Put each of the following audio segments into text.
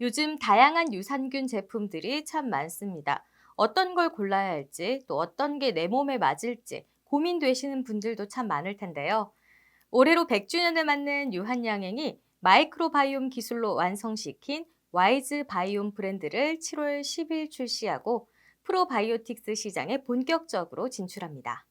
요즘 다양한 유산균 제품들이 참 많습니다. 어떤 걸 골라야 할지, 또 어떤 게 내 몸에 맞을지 고민되시는 분들도 참 많을 텐데요. 올해로 100주년을 맞는 유한양행이 마이크로바이옴 기술로 완성시킨 와이즈 바이옴 브랜드를 7월 10일 출시하고 프로바이오틱스 시장에 본격적으로 진출합니다.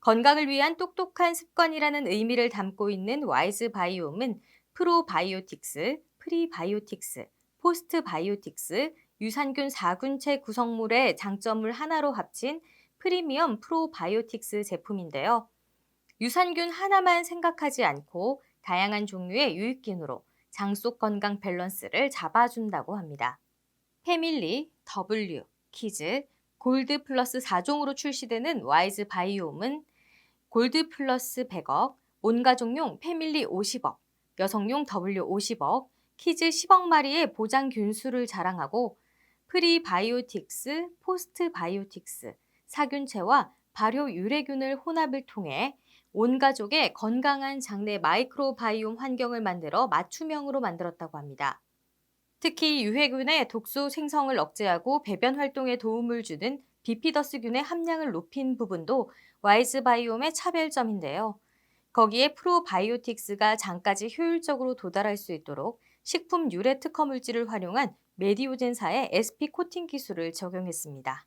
건강을 위한 똑똑한 습관이라는 의미를 담고 있는 와이즈 바이옴은 프로바이오틱스, 프리바이오틱스, 포스트바이오틱스, 유산균 4균체 구성물의 장점을 하나로 합친 프리미엄 프로바이오틱스 제품인데요. 유산균 하나만 생각하지 않고 다양한 종류의 유익균으로 장 속 건강 밸런스를 잡아준다고 합니다. 패밀리, W, 키즈, 골드 플러스 4종으로 출시되는 와이즈 바이옴은 골드 플러스 100억, 온가족용 패밀리 50억, 여성용 W 50억, 키즈 10억 마리의 보장 균수를 자랑하고 프리바이오틱스, 포스트바이오틱스, 사균체와 발효 유래균을 혼합을 통해 온 가족의 건강한 장내 마이크로바이옴 환경을 만들어 맞춤형으로 만들었다고 합니다. 특히 유해균의 독소 생성을 억제하고 배변 활동에 도움을 주는 비피더스균의 함량을 높인 부분도 와이즈 바이옴의 차별점인데요. 거기에 프로바이오틱스가 장까지 효율적으로 도달할 수 있도록 식품 유래 특허 물질을 활용한 메디오젠사의 SP 코팅 기술을 적용했습니다.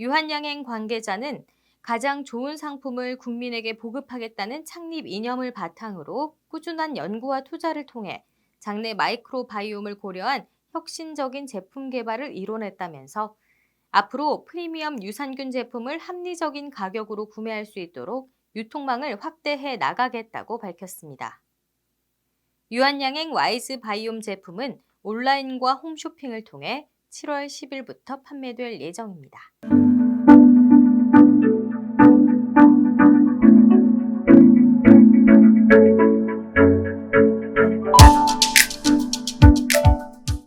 유한양행 관계자는 가장 좋은 상품을 국민에게 보급하겠다는 창립 이념을 바탕으로 꾸준한 연구와 투자를 통해 장내 마이크로바이옴을 고려한 혁신적인 제품 개발을 이뤄냈다면서 앞으로 프리미엄 유산균 제품을 합리적인 가격으로 구매할 수 있도록 유통망을 확대해 나가겠다고 밝혔습니다. 유한양행 와이즈 바이옴 제품은 온라인과 홈쇼핑을 통해 7월 10일부터 판매될 예정입니다.